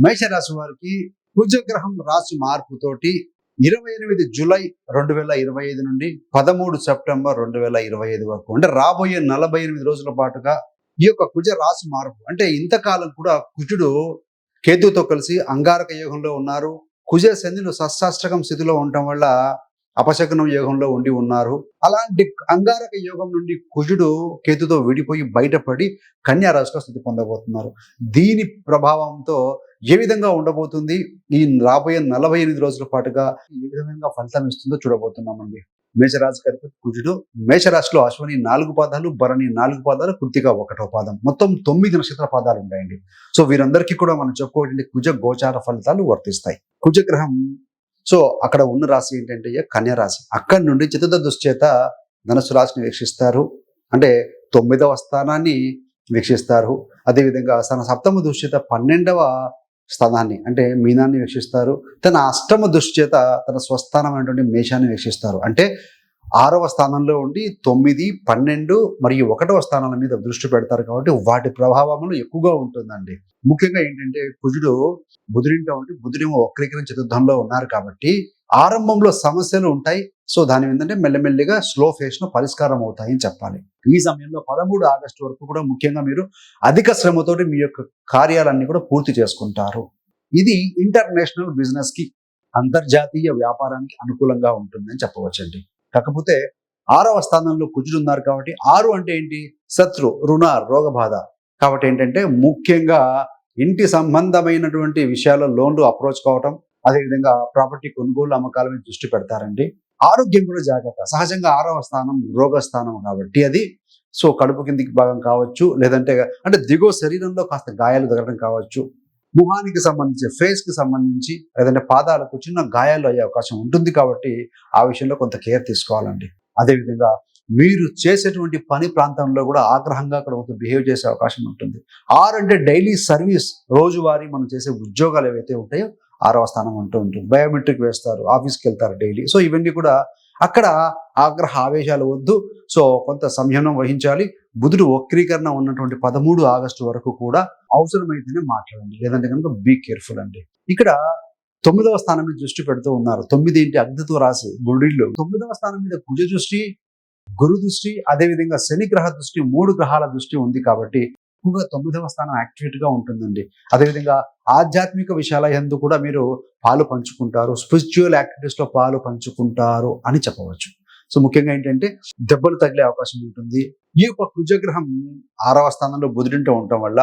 మేషరాశి వారికి కుజగ్రహం రాశి మార్పుతోటి ఇరవై ఎనిమిది జూలై రెండు వేల ఇరవై ఐదు నుండి పదమూడు సెప్టెంబర్ రెండు వేల ఇరవై ఐదు వరకు అంటే రాబోయే నలభై ఎనిమిది రోజుల పాటుగా ఈ యొక్క కుజ రాశి మార్పు అంటే ఇంతకాలం కూడా కుజుడు కేతుతో కలిసి అంగారక యోగంలో ఉన్నారు. కుజ శనిలు సశాస్త్రకం స్థితిలో ఉండటం వల్ల అపశకనం యోగంలో ఉండి ఉన్నారు. అలాంటి అంగారక యోగం నుండి కుజుడు కేతుతో విడిపోయి బయటపడి కన్యా రాశిలో స్థితి పొందబోతున్నారు. దీని ప్రభావంతో ఏ విధంగా ఉండబోతుంది? ఈ రాబోయే నలభై ఎనిమిది రోజుల పాటుగా ఏ విధంగా ఫలితం ఇస్తుందో చూడబోతున్నామండి. మేషరాశి గారికి కుజుడు మేషరాశిలో అశ్వని నాలుగు పాదాలు భరణి నాలుగు పాదాలు కృతిగా ఒకటో పాదం. మొత్తం తొమ్మిది నక్షత్ర పాదాలు ఉంటాయండి సో వీరందరికీ కూడా మనం చెప్పుకోవాలంటే కుజ గోచార ఫలితాలు వర్తిస్తాయి. కుజగ్రహం సో అక్కడ ఉన్న రాశి ఏంటంటే కన్యా రాశి. అక్కడి నుండి చతుర్థ దుశ్చేత ధనుసు రాశిని వీక్షిస్తారు. అంటే తొమ్మిదవ స్థానాన్ని వీక్షిస్తారు. అదేవిధంగా తన సప్తమ దుశ్చేత పన్నెండవ స్థానాన్ని అంటే మీనాన్ని వీక్షిస్తారు. తన అష్టమ దుశ్చేత తన స్వస్థానమైనటువంటి మేషాన్ని వీక్షిస్తారు. అంటే ఆరవ స్థానంలో ఉండి తొమ్మిది పన్నెండు మరియు ఒకటవ స్థానాల మీద దృష్టి పెడతారు కాబట్టి వాటి ప్రభావములు ఎక్కువగా ఉంటుందండి. ముఖ్యంగా ఏంటంటే కుజుడు బుధుడింటో ఉండి బుధుడేమో వక్రీకరణ చతుర్థంలో ఉన్నారు కాబట్టి ఆరంభంలో సమస్యలు ఉంటాయి. సో దాని ఏంటంటే మెల్లమెల్లిగా స్లో ఫేస్ను పరిష్కారం అవుతాయని చెప్పాలి. ఈ సమయంలో పదమూడు ఆగస్టు వరకు కూడా ముఖ్యంగా మీరు అధిక శ్రమతోటి మీ యొక్క కార్యాలన్నీ కూడా పూర్తి చేసుకుంటారు. ఇది ఇంటర్నేషనల్ బిజినెస్కి అంతర్జాతీయ వ్యాపారానికి అనుకూలంగా ఉంటుందని చెప్పవచ్చండి. కాకపోతే ఆరవ స్థానంలో కుజుడు ఉన్నారు కాబట్టి ఆరు అంటే ఏంటి? శత్రు రుణ రోగ బాధ కాబట్టి ఏంటంటే ముఖ్యంగా ఇంటి సంబంధమైనటువంటి విషయాల్లో లోన్లు అప్రోచ్ కావటం అదేవిధంగా ప్రాపర్టీ కొనుగోలు అమ్మకాల మీద దృష్టి పెడతారండి. ఆరోగ్యం కూడా జాగ్రత్త. సహజంగా ఆరవ స్థానం రోగ స్థానం కాబట్టి అది. సో కడుపు కిందికి భాగం కావచ్చు లేదంటే అంటే దిగువ శరీరంలో కాస్త గాయాలు తగలడం కావచ్చు. ముఖానికి సంబంధించి ఫేస్కి సంబంధించి లేదంటే పాదాలకు చిన్న గాయాలు అయ్యే అవకాశం ఉంటుంది కాబట్టి ఆ విషయంలో కొంత కేర్ తీసుకోవాలండి. అదేవిధంగా మీరు చేసేటువంటి పని ప్రాంతంలో కూడా ఆగ్రహంగా అక్కడ ఒక బిహేవ్ చేసే అవకాశం ఉంటుంది. ఆరంటే అంటే డైలీ సర్వీస్ రోజువారీ మనం చేసే ఉద్యోగాలు ఏవైతే ఉంటాయో ఆరవ స్థానం అంటూ ఉంటుంది. బయోమెట్రిక్ వేస్తారు ఆఫీస్కి వెళ్తారు డైలీ సో ఇవన్నీ కూడా అక్కడ ఆగ్రహ ఆవేశాలు వద్దు. సో కొంత సంయమనం వహించాలి. బుధుడు వక్రీకరణ ఉన్నటువంటి పదమూడు ఆగస్టు వరకు కూడా అవసరమైతేనే మాట్లాడండి. లేదంటే కనుక బీ కేర్ఫుల్ అండి. ఇక్కడ తొమ్మిదవ స్థానం మీద దృష్టి పెడుతూ ఉన్నారు. తొమ్మిది ఏంటి అగ్నితో రాసి గుడిలో తొమ్మిదవ స్థానం మీద కుజ దృష్టి గురు దృష్టి అదేవిధంగా శని గ్రహ దృష్టి మూడు గ్రహాల దృష్టి ఉంది కాబట్టి ఎక్కువగా తొమ్మిదవ స్థానం యాక్టివేట్గా ఉంటుందండి. అదేవిధంగా ఆధ్యాత్మిక విషయాల ఎందు కూడా మీరు పాలు పంచుకుంటారు. స్పిరిచువల్ యాక్టివిటీస్లో పాలు పంచుకుంటారు అని చెప్పవచ్చు. సో ముఖ్యంగా ఏంటంటే దెబ్బలు తగిలే అవకాశం ఉంటుంది. ఈ యొక్క కుజగ్రహం ఆరవ స్థానంలో బుధుడింటూ ఉండటం వల్ల